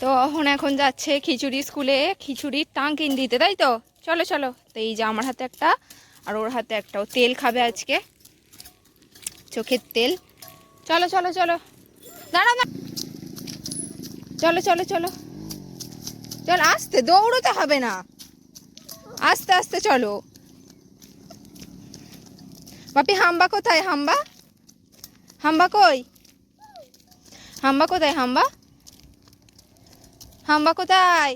তো এখন এখন যাচ্ছে খিচুড়ি স্কুলে খিচুড়ির টাঙ্কিন দিতে, তাই তো? চলো চলো। তো এই যে আমার হাতে একটা, আর ওর হাতে একটাও তেল খাবে আজকে। চোখের তেল। চলো চলো চলো। দাঁড়াও না চলো চলো চলো। চল, আস্তে, দৌড়তে হবে না। আস্তে আস্তে চলো। বাপি, হাম্বা কোথায়? হাম্বা? হাম্বা কই? হাম্বা কোথায়, হাম্বা? হাম্বা কোথায়?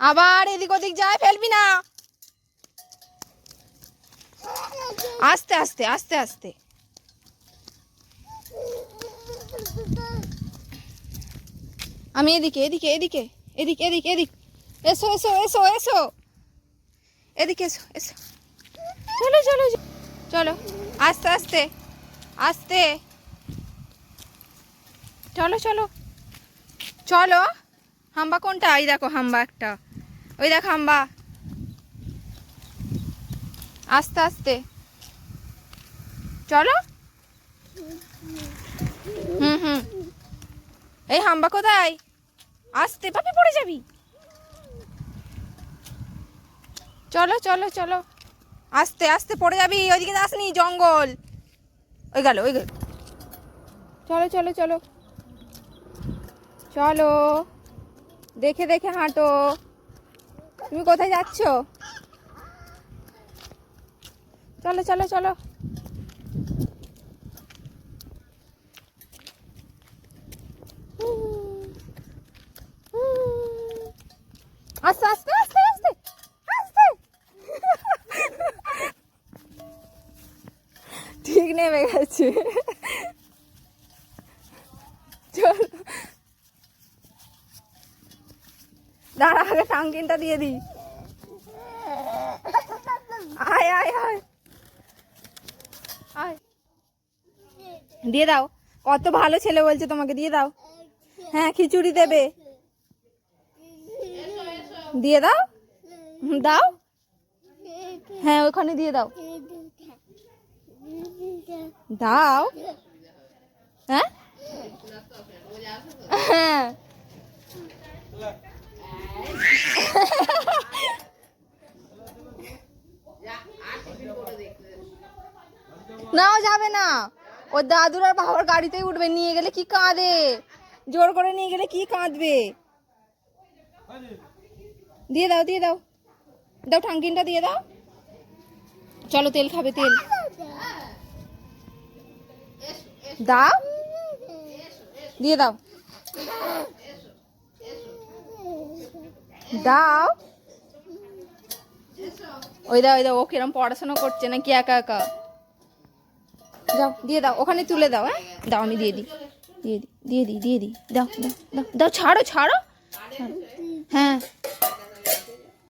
আবার এদিক ওদিক যায় ফেলবি না। আস্তে আস্তে আস্তে আস্তে। আমি এদিকে এদিকে এদিকে এদিকে, এদিক এদিক। এসো এসো এসো এসো। এদিকে এসো এসো। চলো চলো চলো আস্তে আস্তে আস্তে। চলো চলো। চলো, হাম্বা কোনটা? এই দেখো হাম্বা একটা। ওই দেখো হাম্বা। আস্তে আস্তে। চলো। হুম হুম। এই হাম্বা কোথায়? আস্তে, পাপি পড়ে যাবি। চলো চলো চলো। আস্তে আস্তে পড়ে যাবি, ওইদিকে আসনি জঙ্গল। ওই গেল ওই গেল। চলো চলো চলো। চলো। দেখে দেখে হাঁটো। তুমি কোথায় যাচ্ছ? চলো চলো চলো। আস্তে আস্তে আস্তে আস্তে আস্তে। ঠিক নেমে গেছে চল দাঁড়া, আগে টাঙ্কিনটা দিয়ে দিই। আয় আয় আয়। আয়। দিয়ে দাও। কত ভালো ছেলে বলছে তোমাকে, দিয়ে দাও। হ্যাঁ খিচুড়ি দেবে। দিয়ে দাও। দাও। হ্যাঁ ওখানে দিয়ে দাও। দাও। হ্যাঁ? হ্যাঁ। নাও যাবে না। ওর দাদুর আর বাবার গাড়িতেই উঠবে, নিয়ে গেলে কি কাঁদে? জোর করে নিয়ে গেলে কি কাঁদবে? দিয়ে দাও দিয়ে দাও। দাও ঠাঙ্কিনটা দিয়ে দাও। চলো, তেল খাবে, তেল। দাও। দিয়ে দাও। দাও। ওই দাও ওই দাও, ও কিরম পড়াশোনা করছে নাকি একা একা? যাও, দিয়ে দাও, ওখানে তুলে দাও হ্যাঁ? দাও, আমি দিয়ে দিই দিয়ে দিই দিয়ে দিই দিয়ে দিই, দাও দাও দাও দাও, ছাড়ো ছাড়ো। ছাড়ো। হ্যাঁ।